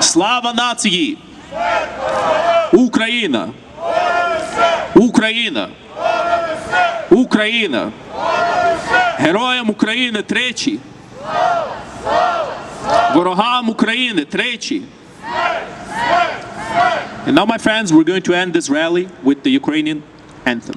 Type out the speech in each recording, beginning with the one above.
Слава нації! Україна! Україна! Україна! Героям України тричі! Ворогам України тричі! And now, my friends, we're going to end this rally with the Ukrainian anthem.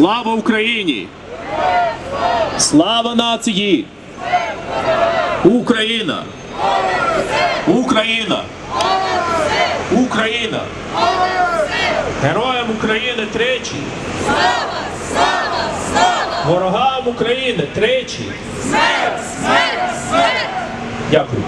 Слава Україні! Слава нації! Україна! Україна! Україна! Героям України тричі! Слава, слава, слава! Ворогам України тричі! Смерть, смерть, смерть! Дякую.